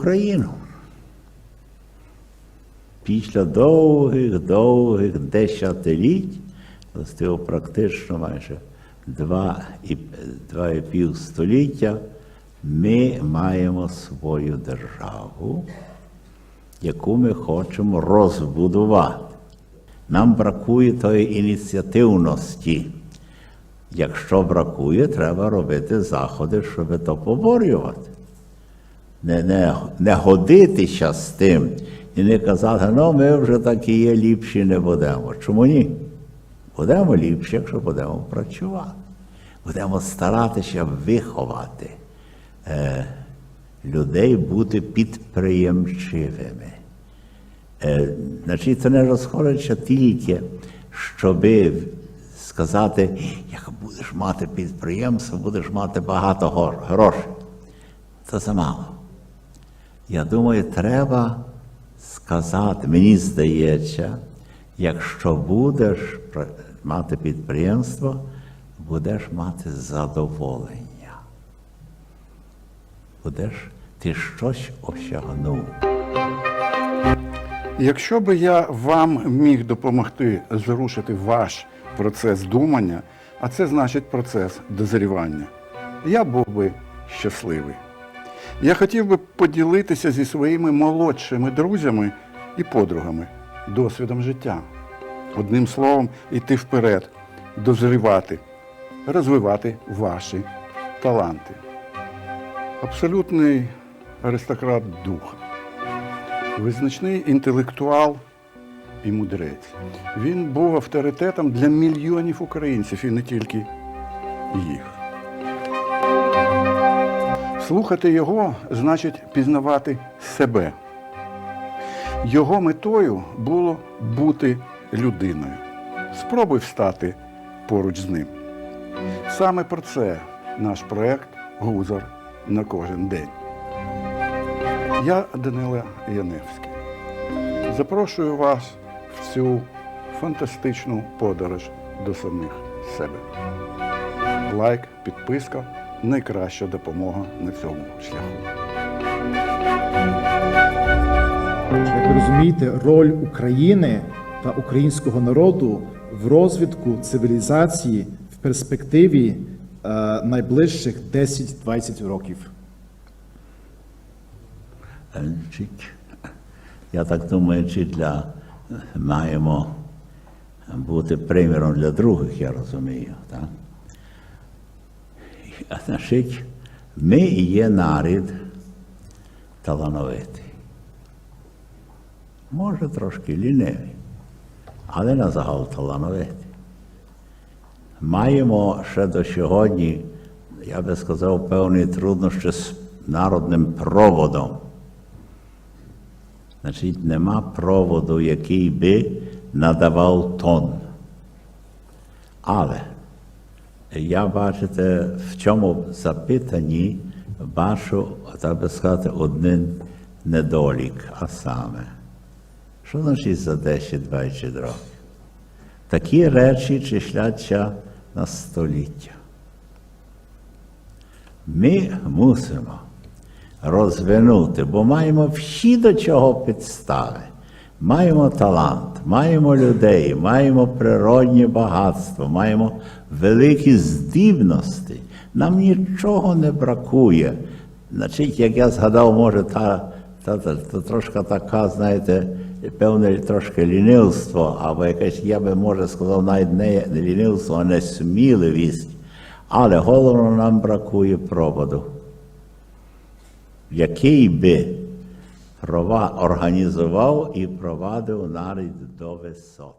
Україну. Після довгих-довгих десятиліть, властиво практично майже два і, два і пів століття, ми маємо свою державу, яку ми хочемо розбудувати. Нам бракує тої ініціативності. Якщо бракує, треба робити заходи, щоб то поборювати. Не, не, не годитися з тим і не казати, ну ми вже такі є, ліпші не будемо. Чому ні? Будемо ліпші, якщо будемо працювати. Будемо старатися виховати е, людей бути підприємчивими. Е, значить, це не розходиться тільки, щоби сказати, як будеш мати підприємство, будеш мати багато грошей. Це замало. Я думаю, треба сказати, мені здається, якщо будеш мати підприємство, будеш мати задоволення. Будеш ти щось осягнув. Якщо би я вам міг допомогти зрушити ваш процес думання, а це значить процес дозрівання, я був би щасливий. Я хотів би поділитися зі своїми молодшими друзями і подругами досвідом життя. Одним словом, йти вперед, дозрівати, розвивати ваші таланти. Абсолютний аристократ духа визначний інтелектуал і мудрець. Він був авторитетом для мільйонів українців і не тільки їх. Слухати його значить пізнавати себе. Його метою було бути людиною. Спробуй встати поруч з ним. Саме про це наш проект Гузар на кожен день. Я Данила Яневський. Запрошую вас в цю фантастичну подорож до самих себе. Лайк, підписка найкраща допомога на цьому шляху. Як ви розумієте, роль України та українського народу в розвитку цивілізації в перспективі е, найближчих 10-20 років. Я так думаю, чи для маємо бути приміром для других, я розумію. Так? Значить, ми є нарід талановитий. Може, трошки лінивий, але на загал талановитий. Маємо ще до сьогодні, я би сказав, певні труднощі з народним проводом. Значить, нема проводу, який би надавав тон. Але я бачите, в цьому запитанні бачу, так би сказати, один недолік, а саме. Що значить за 10-20 років? Такі речі числяться на століття. Ми мусимо розвинути, бо маємо всі до чого підстави. Маємо талант, маємо людей, маємо природні багатство, маємо великі здібності. Нам нічого не бракує. Значить, як я згадав, може, та, та, та, та трошки така, знаєте, певне трошки лінивство, або якесь, я би може сказав, навіть не лінивство, а несміливість. Але головно нам бракує проводу який би прова- організував і провадив нарід до висот.